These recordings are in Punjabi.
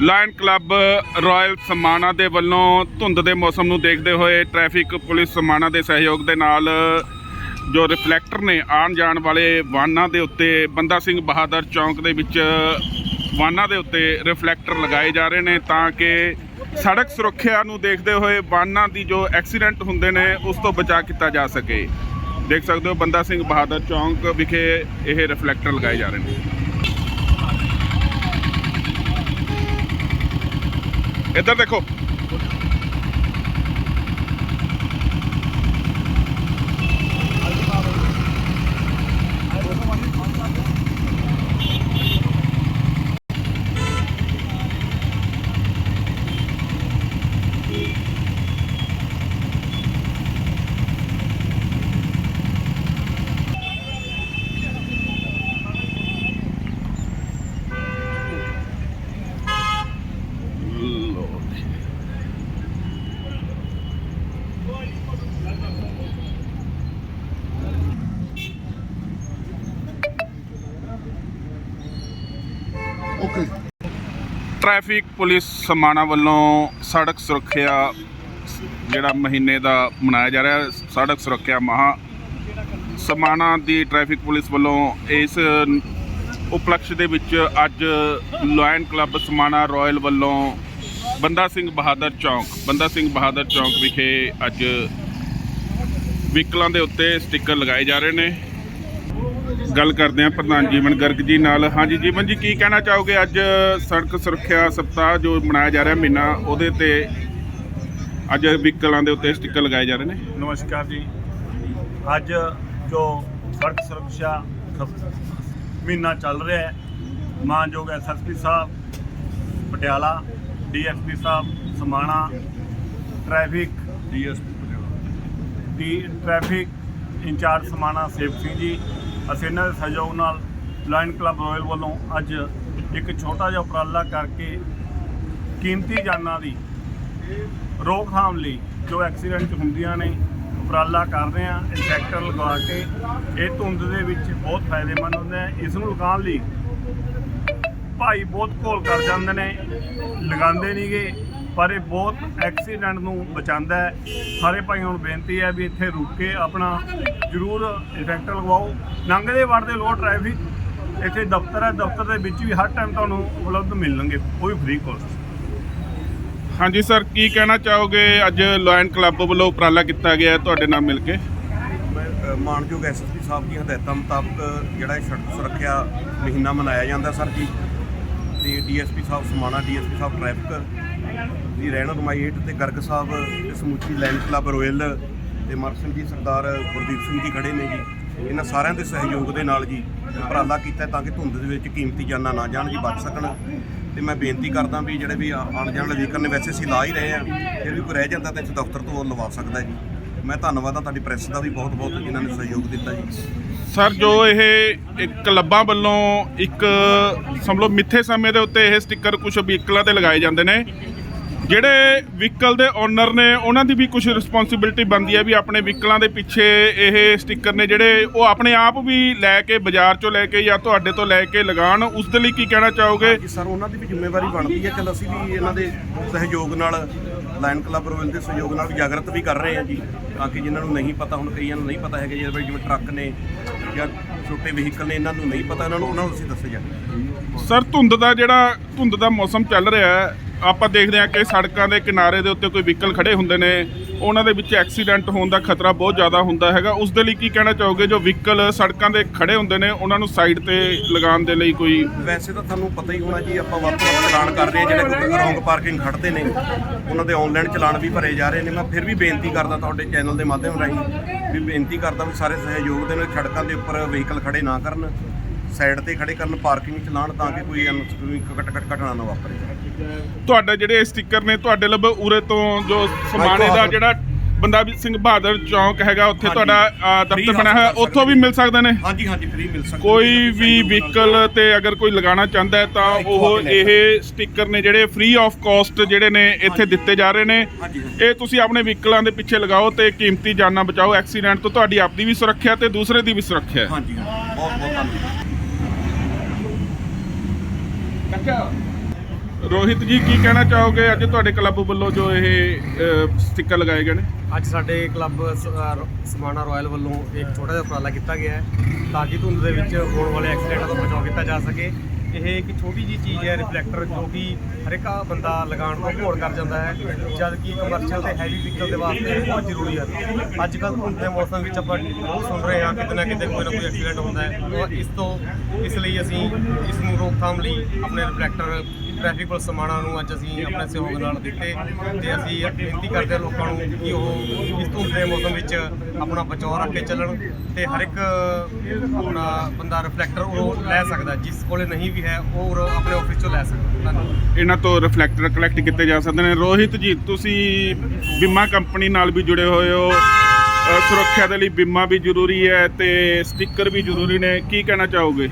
ਲਾਇਨ ਕਲੱਬ ਰਾਇਲ ਸਮਾਣਾ ਦੇ ਵੱਲੋਂ ਧੁੰਦ ਦੇ ਮੌਸਮ ਨੂੰ ਦੇਖਦੇ ਹੋਏ ਟ੍ਰੈਫਿਕ ਪੁਲਿਸ ਸਮਾਣਾ ਦੇ ਸਹਿਯੋਗ ਦੇ ਨਾਲ ਜੋ ਰਿਫਲੈਕਟਰ ਨੇ ਆਉਣ ਜਾਣ ਵਾਲੇ ਵਾਹਨਾਂ ਦੇ ਉੱਤੇ, ਬੰਦਾ ਸਿੰਘ ਬਹਾਦਰ ਚੌਂਕ ਦੇ ਵਿੱਚ ਵਾਹਨਾਂ ਦੇ ਉੱਤੇ ਰਿਫਲੈਕਟਰ ਲਗਾਏ ਜਾ ਰਹੇ ਨੇ ਤਾਂ ਕਿ ਸੜਕ ਸੁਰੱਖਿਆ ਨੂੰ ਦੇਖਦੇ ਹੋਏ ਵਾਹਨਾਂ ਦੀ ਜੋ ਐਕਸੀਡੈਂਟ ਹੁੰਦੇ ਨੇ, ਉਸ ਤੋਂ ਬਚਾ ਕੀਤਾ ਜਾ ਸਕੇ। ਦੇਖ ਸਕਦੇ ਹੋ ਬੰਦਾ ਸਿੰਘ ਬਹਾਦਰ ਚੌਂਕ ਵਿਖੇ ਇਹ ਰਿਫਲੈਕਟਰ ਲਗਾਏ ਜਾ ਰਹੇ ਨੇ। ਇੱਧਰ ਦੇਖੋ ਓਕੇ ਟ੍ਰੈਫਿਕ ਪੁਲਿਸ ਸਮਾਣਾ ਵੱਲੋਂ ਸੜਕ ਸੁਰੱਖਿਆ ਜਿਹੜਾ ਮਹੀਨੇ ਦਾ ਮਨਾਇਆ ਜਾ ਰਿਹਾ, ਸੜਕ ਸੁਰੱਖਿਆ ਮਾਹ ਸਮਾਣਾ ਦੀ ਟ੍ਰੈਫਿਕ ਪੁਲਿਸ ਵੱਲੋਂ ਇਸ ਉਪਲਕਸ਼ ਦੇ ਵਿੱਚ ਅੱਜ ਲਾਇਨ ਕਲੱਬ ਸਮਾਣਾ ਰਾਇਲ ਵੱਲੋਂ ਬੰਦਾ ਸਿੰਘ ਬਹਾਦਰ ਚੌਂਕ, ਬੰਦਾ ਸਿੰਘ ਬਹਾਦਰ ਚੌਂਕ ਵਿਖੇ ਅੱਜ ਵਹੀਕਲਾਂ ਦੇ ਉੱਤੇ ਸਟicker ਲਗਾਏ ਜਾ ਰਹੇ ਨੇ। ਗੱਲ ਕਰਦੇ ਹਾਂ ਪ੍ਰਧਾਨ ਜੀਵਨ ਗਰਗ ਜੀ ਨਾਲ। ਹਾਂਜੀ ਜੀਵਨ ਜੀ ਕੀ ਕਹਿਣਾ ਚਾਹੋਗੇ? ਅੱਜ ਸੜਕ ਸੁਰੱਖਿਆ ਸਪਤਾਹ ਜੋ ਮਨਾਇਆ ਜਾ ਰਿਹਾ ਮਹੀਨਾ ਉਹਦੇ ਤੇ ਅੱਜ ਵਹੀਕਲਾਂ ਦੇ ਉੱਤੇ ਸਟicker ਲਗਾਏ ਜਾ ਰਹੇ ਨੇ। ਨਮਸਕਾਰ ਜੀ। ਅੱਜ ਜੋ ਸੜਕ ਸੁਰੱਖਿਆ ਮਹੀਨਾ ਚੱਲ ਰਿਹਾ ਹੈ ਮਾਨਯੋਗ ਐਸਐਸਪੀ ਸਾਹਿਬ ਪਟਿਆਲਾ ਡੀਐਸਪੀ ਸਾਹਿਬ ਸਮਾਣਾ ਟ੍ਰੈਫਿਕ ਡੀਐਸਪੀ ਪਟਿਆਲਾ। ਦੀ ਟ੍ਰੈਫਿਕ ਇੰਚਾਰਜ ਸਮਾਣਾ ਸੇਵਕ ਸਿੰਘ ਜੀ ਅਸੀਂ ਇਹਨਾਂ ਦੇ ਸਹਿਯੋਗ ਨਾਲ ਲਾਇਨ ਕਲੱਬ ਰਾਇਲ ਵੱਲੋਂ ਅੱਜ ਇੱਕ ਛੋਟਾ ਜਿਹਾ ਉਪਰਾਲਾ ਕਰਕੇ ਕੀਮਤੀ ਜਾਨਾਂ ਦੀ ਰੋਕਥਾਮ ਲਈ ਜੋ ਐਕਸੀਡੈਂਟ ਹੁੰਦੀਆਂ ਨੇ, ਉਪਰਾਲਾ ਕਰ ਰਹੇ ਆ ਇੰਜੈਕਟਰ ਲਗਾ ਕੇ ਇਹ ਧੁੰਦ ਦੇ ਵਿੱਚ ਬਹੁਤ ਫਾਇਦੇਮੰਦ ਹੁੰਦਾ ਹੈ ਇਸ ਨੂੰ ਲਗਾਉਣ ਲਈ ਭਾਈ ਬਹੁਤ ਘੋਲ ਕਰ ਜਾਂਦੇ ਨੇ, ਲਗਾਉਂਦੇ ਨਹੀਂਗੇ ਪਰ ਇਹ ਬਹੁਤ ਐਕਸੀਡੈਂਟ ਨੂੰ ਬਚਾਉਂਦਾ ਹੈ। ਸਾਰੇ ਭਾਈਆਂ ਨੂੰ ਬੇਨਤੀ ਹੈ ਵੀ ਇੱਥੇ ਰੁਕ ਕੇ ਆਪਣਾ ਜ਼ਰੂਰ ਇੰਜੈਕਟਰ ਲਗਵਾਓ। ਲੰਘਦੇ ਵੜਦੇ ਲੋ ਟ੍ਰੈਫਿਕ ਇੱਥੇ ਦਫ਼ਤਰ ਹੈ ਦਫ਼ਤਰ ਦੇ ਵਿੱਚ ਵੀ ਹਰ ਟਾਈਮ ਤੁਹਾਨੂੰ ਉਪਲਬਧ ਮਿਲਣਗੇ ਵੀ ਫ੍ਰੀ ਕੋਸਟ ਹਾਂਜੀ ਸਰ ਕੀ ਕਹਿਣਾ ਚਾਹੋਗੇ? ਅੱਜ ਲਾਇਨ ਕਲੱਬ ਵੱਲੋਂ ਉਪਰਾਲਾ ਕੀਤਾ ਗਿਆ ਹੈ ਤੁਹਾਡੇ ਨਾਲ ਮਿਲ ਕੇ। ਮੈਂ, ਅ, ਮਾਣਯੋਗ ਐਸਐਸਪੀ ਸਾਹਿਬ ਦੀਆਂ ਹਦਾਇਤਾਂ ਮੁਤਾਬਕ ਜਿਹੜਾ ਇਹ ਸੜਕ ਸੁਰੱਖਿਆ ਮਹੀਨਾ ਮਨਾਇਆ ਜਾਂਦਾ ਸਰ ਜੀ। ਤੇ ਡੀਐਸਪੀ ਸਾਹਿਬ ਸਮਾਣਾ ਡੀਐਸਪੀ ਸਾਹਿਬ ਟ੍ਰੈਫਿਕ ਦੀ ਰਹਿਣ ਰਮਾਈ ਹੇਠ ਤੇ ਗਰਗ ਸਾਹਿਬ ਤੇ ਸਮੁੱਚੀ ਲੈਂਡ ਕਲੱਬ ਰੋਇਲ ਤੇ ਮਰਸਨ ਜੀ, ਸਰਦਾਰ ਗੁਰਦੀਪ ਸਿੰਘ ਜੀ ਖੜੇ ਨੇ ਜੀ। ਇਹਨਾਂ ਸਾਰਿਆਂ ਦੇ ਸਹਿਯੋਗ ਦੇ ਨਾਲ ਜੀ ਉਪਰਾਲਾ ਕੀਤਾ ਤਾਂ ਕਿ ਧੁੰਦ ਦੇ ਵਿੱਚ ਕੀਮਤੀ ਜਾਨਾਂ ਨਾ ਜਾਣ ਜੀ, ਬਚ ਸਕਣ। ਤੇ ਮੈਂ ਬੇਨਤੀ ਕਰਦਾ ਵੀ ਜਿਹੜੇ ਵੀ ਆ- ਆਉਣ ਜਾਣ ਵਾਲੇ ਵਹੀਕਲ ਨੇ, ਵੈਸੇ ਅਸੀਂ ਲਾ ਹੀ ਰਹੇ ਆ ਫਿਰ ਵੀ ਕੋਈ ਰਹਿ ਜਾਂਦਾ ਤਾਂ ਇੱਥੇ ਦਫ਼ਤਰ ਤੋਂ ਲਵਾ ਸਕਦਾ ਜੀ। ਮੈਂ ਧੰਨਵਾਦ ਆ ਤੁਹਾਡੀ ਪ੍ਰੈਸ ਦਾ ਵੀ ਬਹੁਤ ਬਹੁਤ ਜਿਨ੍ਹਾਂ ਨੇ ਸਹਿਯੋਗ ਦਿੱਤਾ ਜੀ। ਸਰ, ਜੋ ਇਹ ਇੱਕ ਕਲੱਬਾਂ ਵੱਲੋਂ ਇੱਕ ਸਮਝ ਲਓ ਮਿੱਥੇ ਸਮੇਂ ਦੇ ਉੱਤੇ ਇਹ ਸਟicker ਕੁਝ ਵਹੀਕਲਾਂ ਤੇ ਲਗਾਏ ਜਾਂਦੇ ਨੇ। ਜਿਹੜੇ ਵਹੀਕਲ ਦੇ ਓਨਰ ਨੇ ਉਹਨਾਂ ਦੀ ਵੀ ਕੁਝ ਰਿਸਪੌਂਸਿਬਿਲਟੀ ਬਣਦੀ ਹੈ ਵੀ ਆਪਣੇ ਵਹੀਕਲਾਂ ਦੇ ਪਿੱਛੇ ਇਹ ਸਟicker ਨੇ ਜਿਹੜੇ ਉਹ ਆਪਣੇ ਆਪ ਵੀ ਲੈ ਕੇ ਬਾਜ਼ਾਰ ਚੋਂ ਲੈ ਕੇ ਜਾਂ ਤੁਹਾਡੇ ਤੋਂ ਲੈ ਕੇ ਲਗਾਉਣ। ਉਸ ਦੇ ਲਈ ਕੀ ਕਹਿਣਾ ਚਾਹੋਗੇ? ਕਿ ਸਰ ਉਹਨਾਂ ਦੀ ਵੀ ਜ਼ਿੰਮੇਵਾਰੀ ਬਣਦੀ ਹੈ ਚਲ ਅਸੀਂ ਵੀ ਇਹਨਾਂ ਦੇ ਸਹਿਯੋਗ ਨਾਲ ਲਾਇਨ ਕਲੱਬ ਰੋਇਲ ਦੇ ਸਹਿਯੋਗ ਨਾਲ ਵੀ ਜਾਗਰਤ ਵੀ ਕਰ ਰਹੇ ਹਾਂ ਜੀ ਤਾਂ ਕਿ ਜਿਨ੍ਹਾਂ ਨੂੰ ਨਹੀਂ ਪਤਾ ਹੁਣ ਕਈਆਂ ਨੂੰ ਨਹੀਂ ਪਤਾ ਹੈਗਾ ਜਿਵੇਂ ਜਿਵੇਂ ਟਰੱਕ ਨੇ ਜਾਂ ਛੋਟੇ ਵਹੀਕਲ ਨੇ ਇਹਨਾਂ ਨੂੰ ਨਹੀਂ ਪਤਾ ਇਹਨਾਂ ਨੂੰ ਉਹਨਾਂ ਨੂੰ ਅਸੀਂ ਦੱਸੇ ਜਾਂਦੇ ਸਰ ਧੁੰਦ ਦਾ ਜਿਹੜਾ ਧੁੰਦ ਦਾ ਮੌਸਮ ਚੱਲ ਰਿਹਾ ਹੈ ਆਪਾਂ ਦੇਖਦੇ ਹਾਂ ਕਿ ਸੜਕਾਂ ਦੇ ਕਿਨਾਰੇ ਦੇ ਉੱਤੇ ਕੋਈ ਵਹੀਕਲ ਖੜੇ ਹੁੰਦੇ ਨੇ। ਉਹਨਾਂ ਦੇ ਵਿੱਚ ਐਕਸੀਡੈਂਟ ਹੋਣ ਦਾ ਖਤਰਾ ਬਹੁਤ ਜ਼ਿਆਦਾ ਹੁੰਦਾ ਹੈਗਾ। ਉਸ ਦੇ ਲਈ ਕੀ ਕਹਿਣਾ ਚਾਹੋਗੇ? ਜੋ ਵਹੀਕਲ ਸੜਕਾਂ ਦੇ ਖੜੇ ਹੁੰਦੇ ਨੇ, ਉਹਨਾਂ ਨੂੰ ਸਾਈਡ ਤੇ ਲਗਾਉਣ ਦੇ ਲਈ ਕੋਈ ਵੈਸੇ ਤਾਂ ਤੁਹਾਨੂੰ ਪਤਾ ਹੀ ਹੋਣਾ ਜੀ, ਆਪਾਂ ਵੱਧ ਤੋਂ ਚਲਾਨ ਕਰ ਰਹੇ ਹਾਂ, ਜਿਹੜੇ ਕੋਈ ਪਾਰਕਿੰਗ ਖੜਦੇ ਨੇ। ਉਹਨਾਂ ਦੇ ਆਨਲਾਈਨ ਚਲਾਨ ਵੀ ਭਰੇ ਜਾ ਰਹੇ ਨੇ। ਮੈਂ ਫਿਰ ਵੀ ਬੇਨਤੀ ਕਰਦਾ ਤੁਹਾਡੇ ਚੈਨਲ ਦੇ ਮਾਧਿਅਮ ਰਾਹੀਂ ਵੀ ਬੇਨਤੀ ਕਰਦਾ ਵੀ ਸਾਰੇ ਸਹਿਯੋਗ ਦੇ ਨਾਲ ਸੜਕਾਂ ਦੇ ਉੱਪਰ ਵਹੀਕਲ ਖੜੇ ਨਾ ਕਰਨ। ਸਾਈਡ ਤੇ ਖੜੇ ਕਰਨ ਪਾਰਕਿੰਗ ਚਲਾਨ ਤਾਂ ਕਿ ਕੋਈ ਘਟ ਘਟ ਘਟਨਾ ਨਾ ਵਾਪਰੇ। ਤੁਹਾਡੇ ਜਿਹੜੇ ਸਟicker ਨੇ ਤੁਹਾਡੇ ਲੱਭ ਉਰੇ ਤੋਂ ਜੋ ਸਮਾਣੇ ਦਾ ਜਿਹੜਾ ਬੰਦਾ ਵੀ ਸਿੰਘ ਬਹਾਦਰ ਚੌਂਕ ਹੈਗਾ ਉੱਥੇ। ਤੁਹਾਡਾ ਦਫ਼ਤਰ ਹਾਸਲ ਕਰ ਉੱਥੋਂ ਵੀ ਮਿਲ ਸਕਦੇ ਨੇ? ਹਾਂਜੀ ਹਾਂਜੀ ਫ੍ਰੀ ਮਿਲ ਸਕਦਾ ਕੋਈ ਵੀ ਵਹੀਕਲ ਤੇ ਅਗਰ ਕੋਈ ਲਗਾਉਣਾ ਚਾਹੁੰਦਾ ਹੈ ਤਾਂ ਉਹ ਇਹ ਸਟicker ਨੇ ਜਿਹੜੇ ਫ੍ਰੀ ਆਫ ਕਾਸਟ ਜਿਹੜੇ ਨੇ ਇੱਥੇ ਦਿੱਤੇ ਜਾ ਰਹੇ ਨੇ। ਇਹ ਤੁਸੀਂ ਆਪਣੇ ਵਹੀਕਲਾਂ ਦੇ ਪਿੱਛੇ ਲਗਾਓ ਤੇ ਕੀਮਤੀ ਜਾਨਾਂ ਬਚਾਓ। ਐਕਸੀਡੈਂਟ ਤੋਂ ਤੁਹਾਡੀ ਆਪਣੀ ਵੀ ਸੁਰੱਖਿਆ ਤੇ ਦੂਸਰੇ ਦੀ ਵੀ ਸੁਰੱਖਿਆ ਹੈ। ਹਾਂਜੀ ਹਾਂਜੀ। ਬਹੁਤ ਬਹੁਤ ਧੰਨਵਾਦ। ਰੋਹਿਤ ਜੀ ਕੀ ਕਹਿਣਾ ਚਾਹੋਗੇ? ਅੱਜ ਤੁਹਾਡੇ ਕਲੱਬ ਵੱਲੋਂ ਜੋ ਇਹ ਅ, ਸਟicker ਲਗਾਏ ਗਏ ਨੇ। ਅੱਜ ਸਾਡੇ ਕਲੱਬ ਸਮਾਣਾ ਰਾਇਲ ਵੱਲੋਂ ਇੱਕ ਛੋਟਾ ਜਿਹਾ ਉਪਰਾਲਾ ਕੀਤਾ ਗਿਆ ਹੈ ਤਾਂ ਕਿ ਧੁੰਦ ਦੇ ਵਿੱਚ ਹੋਣ ਵਾਲੇ ਐਕਸੀਡੈਂਟਾਂ ਤੋਂ ਬਚਾਅ ਕੀਤਾ ਜਾ ਸਕੇ। ਇਹ ਇੱਕ ਛੋਟੀ ਜੀ ਚੀਜ਼ ਹੈ ਰਿਫਲੈਕਟਰ ਜੋ ਕਿ ਹਰ ਇੱਕ ਬੰਦਾ ਲਗਾਉਣ ਤੋਂ ਘੋੜ ਕਰ ਜਾਂਦਾ ਹੈ ਜਦ ਕਿ ਕਮਰਸ਼ੀਅਲ ਤੇ ਹੈਵੀ ਵਹੀਕਲ ਦੇ ਵਾਸਤੇ ਬਹੁਤ ਜ਼ਰੂਰੀ ਹੈ। ਅੱਜ ਕੱਲ੍ਹ ਧੁੰਦ ਦੇ ਮੌਸਮ ਵਿੱਚ ਆਪਾਂ ਬਹੁਤ ਸੁਣ ਰਹੇ ਹਾਂ ਕਿਤੇ ਨਾ ਕਿਤੇ ਕੋਈ ਨਾ ਕੋਈ ਐਕਸੀਡੈਂਟ ਹੁੰਦਾ ਹੈ। ਇਸ ਤੋਂ, ਇਸ ਲਈ ਅਸੀਂ ਇਸ ਨੂੰ ਰੋਕਥਾਮ ਲਈ ਆਪਣੇ ਰਿਫਲੈਕਟਰ ਟ੍ਰੈਫਿਕ ਪੁਲਿਸ ਸਮਾਣਾ ਨੂੰ ਅੱਜ ਅਸੀਂ ਆਪਣੇ ਸਹਿਯੋਗ ਨਾਲ ਦਿੱਤੇ ਤੇ ਅਸੀਂ ਬੇਨਤੀ ਕਰਦੇ ਹਾਂ ਲੋਕਾਂ ਨੂੰ ਕਿ ਉਹ ਇਸ ਧੁੰਦ ਦੇ ਮੌਸਮ ਵਿੱਚ ਆਪਣਾ ਬਚਾਅ ਰੱਖ ਕੇ ਚੱਲਣ ਤੇ ਹਰ ਇੱਕ, ਆਪਣਾ ਬੰਦਾ ਰਿਫਲੈਕਟਰ ਉਹ ਲੈ ਸਕਦਾ, ਜਿਸ ਕੋਲੇ ਨਹੀਂ ਵੀ ਹੈ, ਉਹ ਆਪਣੇ ਆਫਿਸ ਚੋਂ ਲੈ ਸਕਦਾ। ਧੰਨਵਾਦ। ਇਹਨਾਂ ਤੋਂ ਰਿਫਲੈਕਟਰ ਕਲੈਕਟ ਕੀਤੇ ਜਾ ਸਕਦੇ ਨੇ। ਰੋਹਿਤ ਜੀ, ਤੁਸੀਂ ਬੀਮਾ ਕੰਪਨੀ ਨਾਲ ਵੀ ਜੁੜੇ ਹੋਏ ਹੋ। ਸੁਰੱਖਿਆ ਦੇ ਲਈ ਬੀਮਾ ਵੀ ਜ਼ਰੂਰੀ ਹੈ ਤੇ ਸਟicker ਵੀ ਜ਼ਰੂਰੀ ਨੇ। ਕੀ ਕਹਿਣਾ ਚਾਹੋਗੇ?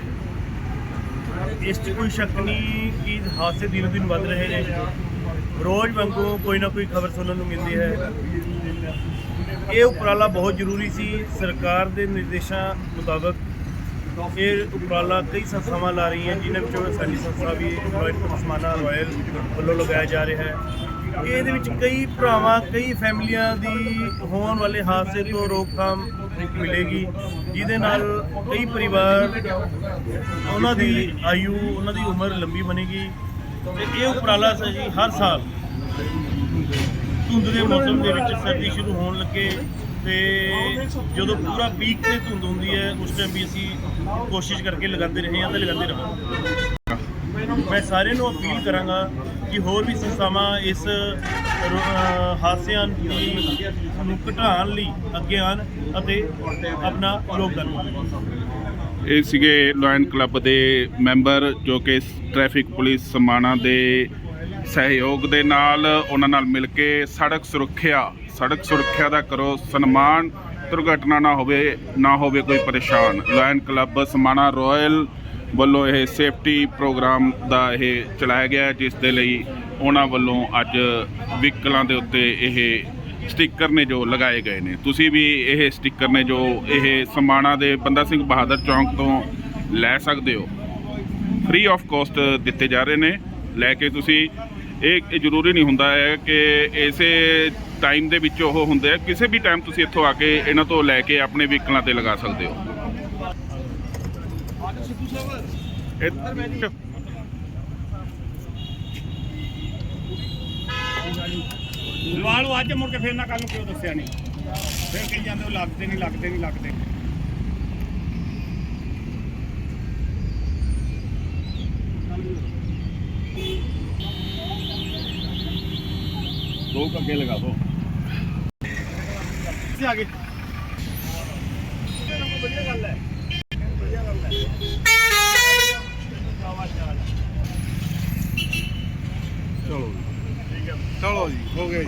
ਇਸ 'ਚ ਕੋਈ ਸ਼ੱਕ ਨਹੀਂ ਕਿ ਹਾਦਸੇ ਦਿਨੋ ਦਿਨ ਵੱਧ ਰਹੇ ਨੇ। ਰੋਜ਼ ਵਾਂਗੂ ਕੋਈ ਨਾ ਕੋਈ ਖਬਰ ਸੁਣਨ ਨੂੰ ਮਿਲਦੀ ਹੈ। ਇਹ ਉਪਰਾਲਾ ਬਹੁਤ ਜ਼ਰੂਰੀ ਸੀ। ਸਰਕਾਰ ਦੇ ਨਿਰਦੇਸ਼ਾਂ ਮੁਤਾਬਕ ਇਹ ਉਪਰਾਲਾ ਕਈ ਸੰਸਥਾਵਾਂ ਲਾ ਰਹੀਆਂ, ਜਿਨ੍ਹਾਂ ਵਿੱਚੋਂ ਸਾਡੀ ਸੰਸਥਾ ਵੀ ਰਾਇਲ ਪਸਮਾਨਾ ਰਾਇਲ ਵੱਲੋਂ ਲਗਾਇਆ ਜਾ ਰਿਹਾ ਹੈ। ਇਹਦੇ ਵਿੱਚ ਕਈ ਭਰਾਵਾਂ, ਕਈ ਫੈਮਲੀਆਂ ਦੀ ਹੋਣ ਵਾਲੇ ਹਾਦਸੇ ਤੋਂ ਰੋਕਥਾਮ ਮਿਲੇਗੀ, ਜਿਹਦੇ ਨਾਲ ਕਈ ਪਰਿਵਾਰ ਉਹਨਾਂ ਦੀ ਆਯੂ, ਉਹਨਾਂ ਦੀ ਉਮਰ ਲੰਬੀ ਬਣੇਗੀ ਤੇ ਇਹ ਉਪਰਾਲਾ ਜੀ ਹਰ ਸਾਲ ਧੁੰਦ ਦੇ ਮੌਸਮ ਦੇ ਵਿੱਚ ਸਰਦੀ ਸ਼ੁਰੂ ਹੋਣ ਲੱਗੇ ਤੇ ਜਦੋਂ ਪੂਰਾ ਪੀਕ ਤੇ ਧੁੰਦ ਹੁੰਦੀ ਹੈ, ਉਸ ਟਾਈਮ ਵੀ ਅਸੀਂ ਕੋਸ਼ਿਸ਼ ਕਰਕੇ ਲਗਾਉਂਦੇ ਰਹੇ ਹਾਂ ਤੇ ਲਗਾਉਂਦੇ ਰਹਾਂਗੇ। ਮੈਂ ਸਾਰਿਆਂ ਨੂੰ ਅਪੀਲ ਕਰਾਂਗਾ ਕਿ ਹੋਰ ਵੀ ਸੰਸਥਾਵਾਂ ਇਸ, ਰੋ- ਦੀ ਨੂੰ ਘਟਾਉਣ ਲਈ ਅੱਗੇ ਆਉਣ ਅਤੇ ਆਪਣਾ ਯੋਗਦਾਨ ਪਾਉਣ ਇਹ ਸੀਗੇ ਲਾਇਨ ਕਲੱਬ ਦੇ ਮੈਂਬਰ ਜੋ ਕਿ ਟ੍ਰੈਫਿਕ ਪੁਲਿਸ ਸਮਾਣਾ ਦੇ ਸਹਿਯੋਗ ਦੇ ਨਾਲ ਉਹਨਾਂ ਨਾਲ ਮਿਲ ਕੇ ਸੜਕ ਸੁਰੱਖਿਆ ਸੜਕ ਸੁਰੱਖਿਆ ਦਾ ਕਰੋ ਸਨਮਾਨ, ਦੁਰਘਟਨਾ ਨਾ ਹੋਵੇ ਨਾ ਹੋਵੇ ਕੋਈ ਪਰੇਸ਼ਾਨ। ਲਾਇਨ ਕਲੱਬ ਸਮਾਣਾ ਰਾਇਲ ਵੱਲੋਂ ਇਹ ਸੇਫਟੀ ਪ੍ਰੋਗਰਾਮ ਦਾ ਇਹ ਚਲਾਇਆ ਗਿਆ ਜਿਸ ਦੇ ਲਈ ਉਹਨਾਂ ਵੱਲੋਂ ਅੱਜ ਵਹੀਕਲਾਂ ਦੇ ਉੱਤੇ ਇਹ ਸਟicker ਨੇ ਜੋ ਲਗਾਏ ਗਏ ਨੇ। ਤੁਸੀਂ ਵੀ ਇਹ ਸਟicker ਨੇ ਜੋ ਇਹ ਸਮਾਣਾ ਦੇ ਬੰਦਾ ਸਿੰਘ ਬਹਾਦਰ ਚੌਂਕ ਤੋਂ ਲੈ ਸਕਦੇ ਹੋ। ਫ੍ਰੀ ਆਫ ਕਾਸਟ ਦਿੱਤੇ ਜਾ ਰਹੇ ਨੇ। ਲੈ ਕੇ ਤੁਸੀਂ ਇਹ ਇਹ ਜ਼ਰੂਰੀ ਨਹੀਂ ਹੁੰਦਾ ਹੈ ਕਿ ਇਸੇ ਟਾਈਮ ਦੇ ਵਿੱਚ ਉਹ ਹੁੰਦੇ ਆ। ਕਿਸੇ ਵੀ ਟਾਈਮ ਤੁਸੀਂ ਇੱਥੋਂ ਆ ਕੇ ਇਹਨਾਂ ਤੋਂ ਲੈ ਕੇ ਆਪਣੇ ਵਹੀਕਲਾਂ ਤੇ ਲਗਾ ਸਕਦੇ ਹੋ ਇਹ ਲਵਾ ਲਓ ਅੱਜ ਮੁੜ ਕੇ ਫੇਰ ਨਾ ਕੱਲ ਨੂੰ ਕਿਉਂ ਦੱਸਿਆ ਨਹੀਂ ਫੇਰ ਕਹੀ ਜਾਂਦੇ ਉਹ ਲੱਗਦੇ ਨਹੀਂ ਲੱਗਦੇ ਨਹੀਂ ਲੱਗਦੇ ਦੋ ਕੁ ਲਗਾ ਦੋ। ਆ ਗਏ। ਵਧੀਆ ਗੱਲ ਹੈ ਚਲੋ ਜੀ ਹੋ ਗਿਆ ਜੀ।